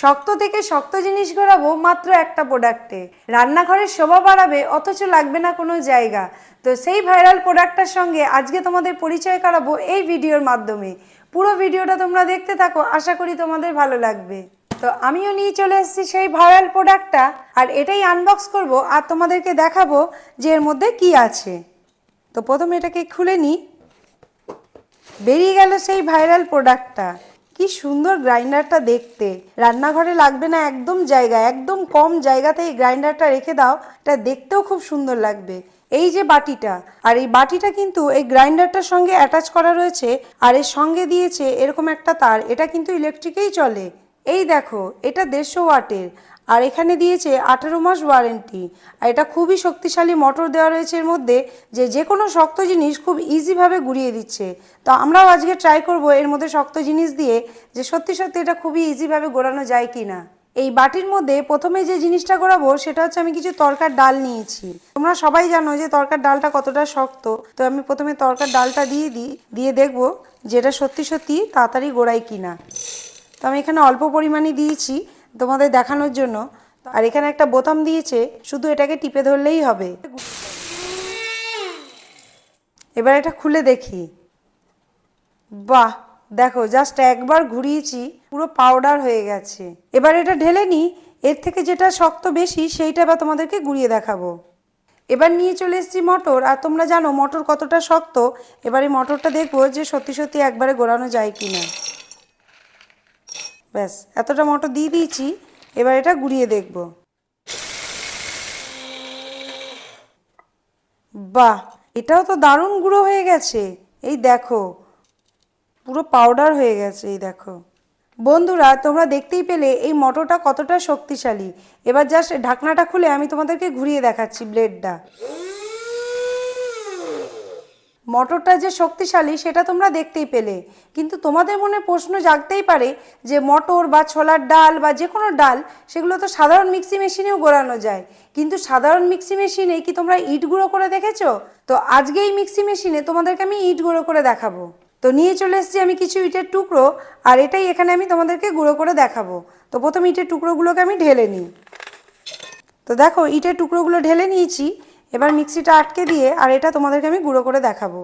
শক্ত থেকে শক্ত জিনিস গড়াবো মাত্র একটা প্রোডাক্টে রান্নাঘরের শোভা বাড়াবে, অথচ লাগবে না কোনো জায়গা। তো সেই ভাইরাল প্রোডাক্টটার সঙ্গে আজকে তোমাদের পরিচয় করাবো এই ভিডিওর মাধ্যমে। পুরো ভিডিওটা তোমরা দেখতে থাকো, আশা করি তোমাদের ভালো লাগবে। তো আমিও নিয়ে চলে এসেছি সেই ভাইরাল প্রোডাক্টটা আর এটাই আনবক্স করব, আর তোমাদেরকে দেখাবো যে এর মধ্যে কি আছে। তো প্রথমে এটাকে খুলে নিই। বেরিয়ে গেল সেই ভাইরাল প্রোডাক্টটা কি সুন্দর গ্রাইন্ডারটা দেখতে। রান্নাঘরে লাগবে না একদম জায়গা, একদম কম জায়গাতে এই গ্রাইন্ডারটা রেখে দাও, এটা দেখতেও খুব সুন্দর লাগবে। এই যে বাটিটা, আর এই বাটিটা কিন্তু এই গ্রাইন্ডারটার সঙ্গে অ্যাটাচ করা রয়েছে, আর এর সঙ্গে দিয়েছে এরকম একটা তার, এটা কিন্তু ইলেকট্রিকেই চলে। এই দেখো, এটা দেড়শো ওয়াটের, আর এখানে দিয়েছে আঠেরো মাস ওয়ারেন্টি। আর এটা খুবই শক্তিশালী মোটর দেওয়া রয়েছে এর মধ্যে, যে যে কোনো শক্ত জিনিস খুব ইজিভাবে গুড়িয়ে দিচ্ছে। তো আমরাও আজকে ট্রাই করব এর মধ্যে শক্ত জিনিস দিয়ে, যে সত্যি সত্যি এটা খুবই ইজিভাবে গোড়ানো যায় কি না এই বাটির মধ্যে প্রথমে যে জিনিসটা গড়াবো, সেটা হচ্ছে আমি কিছু তরকার ডাল নিয়েছি। তোমরা সবাই জানো যে তরকার ডালটা কতটা শক্ত। তো আমি প্রথমে তরকার ডালটা দিয়ে দিই, দিয়ে দেখব যে এটা সত্যি সত্যি তাড়াতাড়ি গোড়ায় কিনা। তো আমি এখানে অল্প পরিমাণে দিয়েছি তোমাদের দেখানোর জন্য। আর এখানে একটা বোতাম দিয়েছে, শুধু এটাকে টিপে ধরলেই হবে। এবার এটা খুলে দেখি। বাহ, দেখো জাস্ট একবার ঘুরিয়েছি, পুরো পাউডার হয়ে গেছে। এবার এটা ঢেলে নিই, এর থেকে যেটা শক্ত বেশি সেইটা বা তোমাদেরকে গুঁড়িয়ে দেখাবো। এবার নিয়ে চলে এসেছি মটর, আর তোমরা জানো মটর কতটা শক্ত। এবারে মটরটা দেখব যে সত্যি সত্যি একবারে গোড়ানো যায় কি না ব্যাস, এতটা মটর দিয়ে দিয়েছি, এবার এটা গুঁড়িয়ে দেখব। বাহ, এটাও তো দারুণ গুঁড়ো হয়ে গেছে। এই দেখো, পুরো পাউডার হয়ে গেছে, এই দেখো। বন্ধুরা, তোমরা দেখতেই পেলে এই মটরটা কতটা শক্তিশালী। এবার জাস্ট ঢাকনাটা খুলে আমি তোমাদেরকে ঘুরিয়ে দেখাচ্ছি ব্লেডটা মটরটা যে শক্তিশালী, সেটা তোমরা দেখতেই পেলে। কিন্তু তোমাদের মনে প্রশ্ন জাগতেই পারে যে মটর বা ছোলার ডাল বা যে কোনো ডাল, সেগুলো তো সাধারণ মিক্সি মেশিনেও গোড়ানো যায়। কিন্তু সাধারণ মিক্সি মেশিনে কি তোমরা ইট গুঁড়ো করে দেখেছ? তো আজকে এই মিক্সি মেশিনে তোমাদেরকে আমি ইট গুঁড়ো করে দেখাবো। তো নিয়ে চলে এসেছি আমি কিছু ইটের টুকরো, আর এটাই এখানে আমি তোমাদেরকে গুঁড়ো করে দেখাবো। তো প্রথম ইটের টুকরোগুলোকে আমি ঢেলে নিই। তো দেখো, ইটের টুকরোগুলো ঢেলে নিয়েছি। এবার মিক্সিটা আটকে দিয়ে আর এটা তোমাদেরকে আমি গুঁড়ো করে দেখাবো।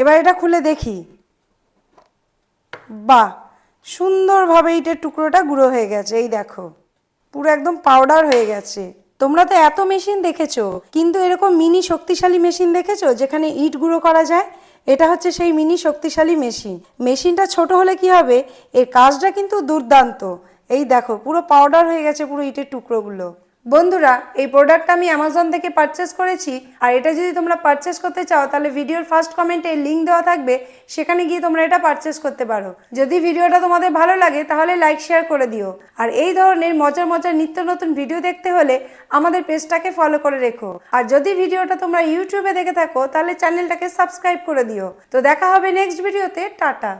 এবার এটা খুলে দেখি। বাহ, সুন্দরভাবে ইটের টুকরোটা গুঁড়ো হয়ে গেছে, এই দেখো। পুরো একদম পাউডার হয়ে গেছে। তোমরা তো এত মেশিন দেখেছ, কিন্তু এরকম মিনি শক্তিশালী মেশিন দেখেছ যেখানে ইট গুঁড়ো করা যায়? এটা হচ্ছে সেই মিনি শক্তিশালী মেশিন মেশিনটা ছোট হলে কি হবে? এর কাজটা কিন্তু দুর্দান্ত। এই দেখো, পুরো পাউডার হয়ে গেছে পুরো ইটের টুকরোগুলো। বন্ধুরা, এই প্রোডাক্টটা আমি অ্যামাজন থেকে পারচেস করেছি, আর এটা যদি তোমরা পারচেস করতে চাও, তাহলে ভিডিওর ফার্স্ট কমেন্টে লিঙ্ক দেওয়া থাকবে, সেখানে গিয়ে তোমরা এটা পারচেস করতে পারো। যদি ভিডিওটা তোমাদের ভালো লাগে, তাহলে লাইক শেয়ার করে দিও। আর এই ধরনের মজার মজার নিত্য নতুন ভিডিও দেখতে হলে আমাদের পেজটাকে ফলো করে রেখো। আর যদি ভিডিওটা তোমরা ইউটিউবে দেখে থাকো, তাহলে চ্যানেলটাকে সাবস্ক্রাইব করে দিও। তো দেখা হবে নেক্সট ভিডিওতে টাটা।